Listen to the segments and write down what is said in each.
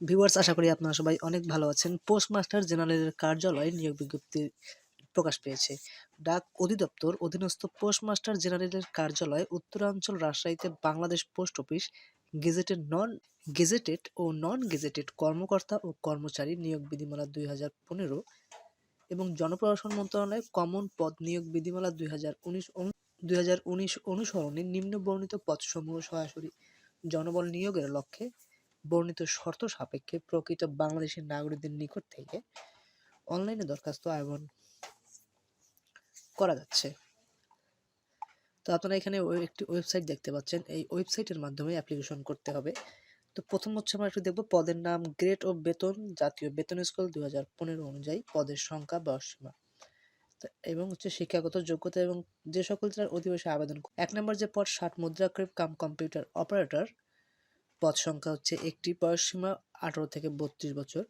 Viewers আশা করি আপনারা সবাই অনেক ভালো আছেন। পোস্টমাস্টার জেনারেলের কার্যালয়ে নিয়োগ বিজ্ঞপ্তি প্রকাশ পেয়েছে। ডাক অধিদপ্তর অধীনস্থ পোস্টমাস্টার জেনারেলের কার্যালয় উত্তরাঞ্চল রাজশাহীতে Bangladesh post office gazetted non gazetted ও নন গেজেটেড কর্মকর্তা ও কর্মচারী নিয়োগ বিধিমালা দুই হাজার পনেরো এবং জনপ্রশাসন মন্ত্রণালয় কমন পদ নিয়োগ বিধিমালা দুই হাজার উনিশ দুই হাজার উনিশ অনুসরণে নিম্ন বর্ণিত পদসমূহ সরাসরি জনবল নিয়োগের লক্ষ্যে বর্ণিত শর্ত সাপেক্ষে প্রকৃত বাংলাদেশের নাগরিকদের নিকট থেকে অনলাইনে দরখাস্ত আহ্বান করা যাচ্ছে। তো আপনারা এখানে একটি ওয়েবসাইট দেখতে পাচ্ছেন। এই ওয়েবসাইটের মাধ্যমে অ্যাপ্লিকেশন করতে হবে। তো প্রথম হচ্ছে আমরা একটু দেখব পদের নাম গ্রেড ও বেতন, জাতীয় বেতন স্কেল দু হাজার পনেরো অনুযায়ী পদের সংখ্যা, বয়স সীমা। এবং হচ্ছে শিক্ষাগত যোগ্যতা এবং যে সকল জেলার অধিবাসী আবেদন এক নম্বর যে পদ, ষাট মুদ্রাক্ষরিক কাম কম্পিউটার অপারেটর। পদ সংখ্যা হচ্ছে একটি বয়স সীমা আঠারো থেকে বত্রিশ বছর,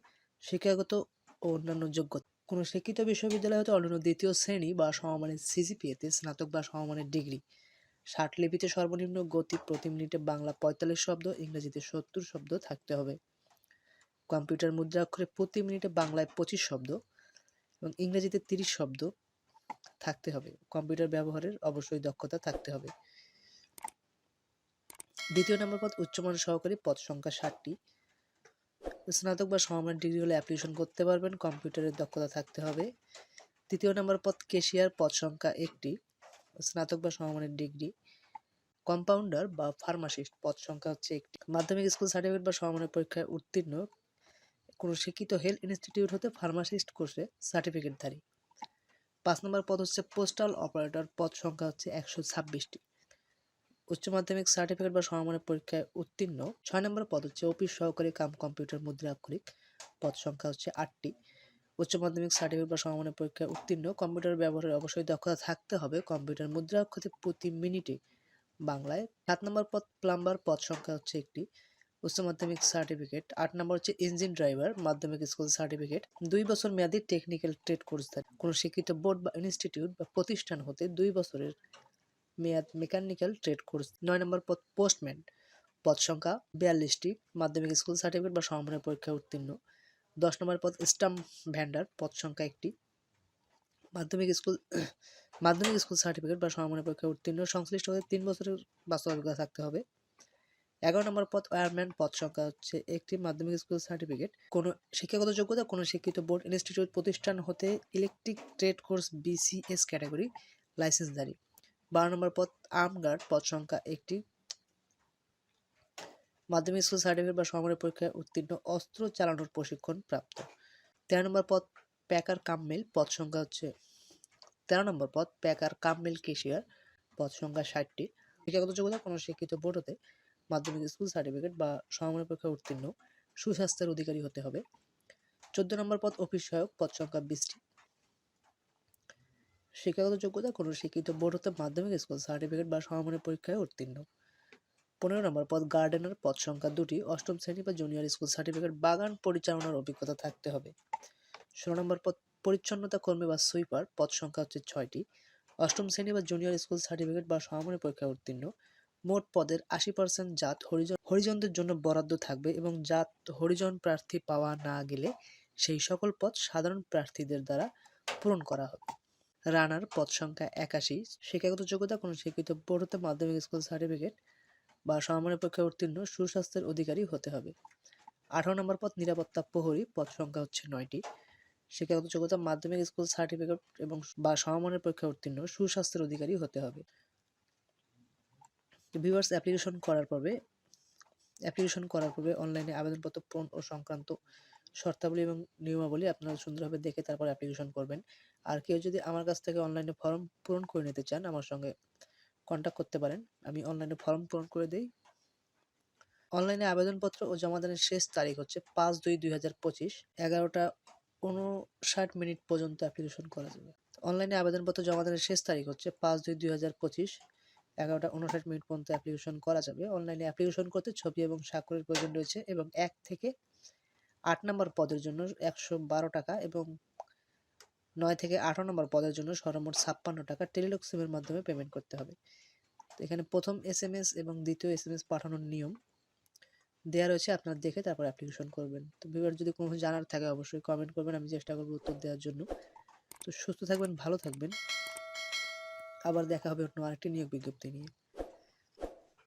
শিক্ষাগত ও অন্যান্য যোগ্যতা। কোনো শিক্ষিত বিশ্ববিদ্যালয় হতে অন্যান্য দ্বিতীয় শ্রেণি বা সমমানের সিজিপিএতে স্নাতক বা সমমানের ডিগ্রি। ষাট লিপিতে সর্বনিম্ন গতি প্রতি মিনিটে বাংলা পঁয়তাল্লিশ শব্দ, ইংরেজিতে সত্তর শব্দ থাকতে হবে। কম্পিউটার মুদ্রাক্ষরে প্রতি মিনিটে বাংলায় পঁচিশ শব্দ এবং ইংরেজিতে তিরিশ শব্দ থাকতে হবে। কম্পিউটার ব্যবহারের অবশ্যই দক্ষতা থাকতে হবে। দ্বিতীয় নম্বর পদ উচ্চমান সহকারী পদ সংখ্যা ষাটটি। স্নাতক বা সমমান ডিগ্রি হলে অ্যাপ্লিকেশন করতে পারবেন, কম্পিউটারের দক্ষতা থাকতে হবে। তৃতীয় নম্বর পদ কেশিয়ার পদ সংখ্যা একটি, স্নাতক বা সমমানের ডিগ্রি। কম্পাউন্ডার বা ফার্মাসিস্ট পদ সংখ্যা হচ্ছে একটি। মাধ্যমিক স্কুল সার্টিফিকেট বা সমমানের পরীক্ষায় উত্তীর্ণ কোনো শিক্ষিত হেলথ ইনস্টিটিউট হতে ফার্মাসিস্ট কোর্সে সার্টিফিকেটধারী পাঁচ নম্বর পদ হচ্ছে পোস্টাল অপারেটর পদ সংখ্যা হচ্ছে একশো ছাব্বিশটি। উচ্চ মাধ্যমিক সার্টিফিকেট বা সমমানের পরীক্ষায় উত্তীর্ণ। ছয় নম্বর পদ হচ্ছে অফিস সহকারী কাম কম্পিউটার মুদ্রাক্ষরিক। পদ সংখ্যা হচ্ছে আটটি। উচ্চ মাধ্যমিক সার্টিফিকেট বা সমমানের পরীক্ষায় উত্তীর্ণ। কম্পিউটার ব্যবহারের অবশ্যই দক্ষতা থাকতে হবে। কম্পিউটার মুদ্রাক্ষরে প্রতি মিনিটে বাংলায়। সাত নম্বর পদ প্লাম্বার পদ সংখ্যা হচ্ছে একটি। উচ্চ মাধ্যমিক সার্টিফিকেট আট নম্বর হচ্ছে ইঞ্জিন ড্রাইভার মাধ্যমিক স্কুল সার্টিফিকেট দুই বছর মেয়াদী টেকনিক্যাল ট্রেড কোর্স থাকে কোনো শিক্ষিত বোর্ড বা ইনস্টিটিউট বা প্রতিষ্ঠান হতে দুই বছরের মেয়াদ মেকানিক্যাল ট্রেড কোর্স। নয় নম্বর পদ, পোস্টম্যান। পদ সংখ্যা বিয়াল্লিশটি। মাধ্যমিক স্কুল সার্টিফিকেট বা সমমানের পরীক্ষায় উত্তীর্ণ। দশ নম্বর পদ, স্টাম্প ভ্যান্ডার পদ সংখ্যা একটি। মাধ্যমিক স্কুল মাধ্যমিক স্কুল সার্টিফিকেট বা সমমানের পরীক্ষায় উত্তীর্ণ। সংশ্লিষ্ট হতে তিন বছরের বাস্তব অভিজ্ঞতা থাকতে হবে। এগারো নম্বর পদ ওয়ারম্যান পদ সংখ্যা হচ্ছে একটি। মাধ্যমিক স্কুল সার্টিফিকেট। কোনো শিক্ষাগত যোগ্যতা, কোনো শিক্ষিত বোর্ড, ইনস্টিটিউট, প্রতিষ্ঠান হতে electric trade course, BCS category, লাইসেন্সধারী। বারো নম্বর পদ আর্ম গার্ড পদ সংখ্যা একটি। মাধ্যমিক স্কুল সার্টিফিকেট বা সমানের পরীক্ষায় উত্তীর্ণ অস্ত্র চালানোর প্রশিক্ষণ প্রাপ্ত। তেরো নম্বর পদ, প্যাকার কামমেল পদ সংখ্যা হচ্ছে তেরো নম্বর পদ, প্যাকার কামমেল কেশিয়ার, পদ সংখ্যা ষাটটি। শিক্ষাগত যোগ্যতা কোনো শিক্ষিত বোর্ড হতে মাধ্যমিক স্কুল সার্টিফিকেট বা সমানের পরীক্ষায় উত্তীর্ণ সুস্বাস্থ্যের অধিকারী হতে হবে। চোদ্দ নম্বর পদ, অফিস সহায়ক, পদ সংখ্যা বিশটি। শিক্ষাগত যোগ্যতা কোনো শিক্ষিত বোর্ড হতে মাধ্যমিক স্কুল সার্টিফিকেট বা সমমানের পরীক্ষায় উত্তীর্ণ। পনেরো নম্বর পদ, গার্ডেনার পদ সংখ্যা দুটি, অষ্টম শ্রেণি বা জুনিয়র স্কুল সার্টিফিকেট, বাগান পরিচালনার অভিজ্ঞতা থাকতে হবে। ষোলো নম্বর পদ, পরিচ্ছন্নতা কর্মী বা সুইপার, পদ সংখ্যা হচ্ছে ছয়টি, অষ্টম শ্রেণি বা জুনিয়র স্কুল সার্টিফিকেট বা সমমানের পরীক্ষায় উত্তীর্ণ। মোট পদের আশি পার্সেন্ট জাত হরিজন, হরিজনদের জন্য বরাদ্দ থাকবে এবং জাত হরিজন প্রার্থী পাওয়া না গেলে সেই সকল পদ সাধারণ প্রার্থীদের দ্বারা পূরণ করা হবে। রানার পদ সংখ্যা একাশি। শিক্ষাগত যোগ্যতা কোনো বোর্ড হতে মাধ্যমিক স্কুল সার্টিফিকেট বা সমমানের পরীক্ষায় উত্তীর্ণ সুস্বাস্থ্যের অধিকারী হতে হবে। আঠারো নম্বর পদ নিরাপত্তা প্রহরী, পদ সংখ্যা হচ্ছে নয়টি। শিক্ষাগত যোগ্যতা মাধ্যমিক স্কুল সার্টিফিকেট এবং বা সমমানের পরীক্ষায় উত্তীর্ণ সুস্বাস্থ্যের অধিকারী হতে হবে। ভিউয়ার্স, অ্যাপ্লিকেশন করার পরে অ্যাপ্লিকেশন করার পূর্বে অনলাইনে আবেদনপত্র পূরণ ও সংক্রান্ত শর্তাবলী এবং নিয়মাবলী আপনারা সুন্দরভাবে দেখে তারপর অ্যাপ্লিকেশন করবেন। আর কেউ যদি আমার কাছ থেকে অনলাইনে ফর্ম পূরণ করে নিতে চান, আমার সঙ্গে কন্ট্যাক্ট করতে পারেন। আমি অনলাইনে ফর্ম পূরণ করে দিই। অনলাইনে আবেদনপত্র ও জমাদানের শেষ তারিখ হচ্ছে পাঁচ দুই দুই হাজার পঁচিশ। এগারোটা উনষাট মিনিট পর্যন্ত অ্যাপ্লিকেশন করা যাবে। অনলাইনে আবেদনপত্র জমাদানের শেষ তারিখ হচ্ছে পাঁচ দুই দুই হাজার পঁচিশ। এগারোটা উনষাট মিনিট পর্যন্ত অ্যাপ্লিকেশন করা যাবে। অনলাইনে অ্যাপ্লিকেশন করতে ছবি এবং স্বাক্ষরের প্রয়োজন রয়েছে এবং এক থেকে আট নম্বর পদের জন্য একশো বারো টাকা এবং নয় থেকে আঠারো নম্বর পদের জন্য সর্বমোট ছাপ্পান্ন টাকা টেলিলক সিমের মাধ্যমে পেমেন্ট করতে হবে। তো এখানে প্রথম এস এম এস এবং দ্বিতীয় এস এম এস পাঠানোর নিয়ম দেওয়া রয়েছে, আপনার দেখে তারপর অ্যাপ্লিকেশন করবেন। তো ভিউয়ার যদি কোনো জানার থাকে, অবশ্যই কমেন্ট করবেন, আমি চেষ্টা করব উত্তর দেওয়ার জন্য। তো সুস্থ থাকবেন, ভালো থাকবেন। আবার দেখা হবে অন্য আরেকটি নিয়োগ বিজ্ঞপ্তি নিয়ে।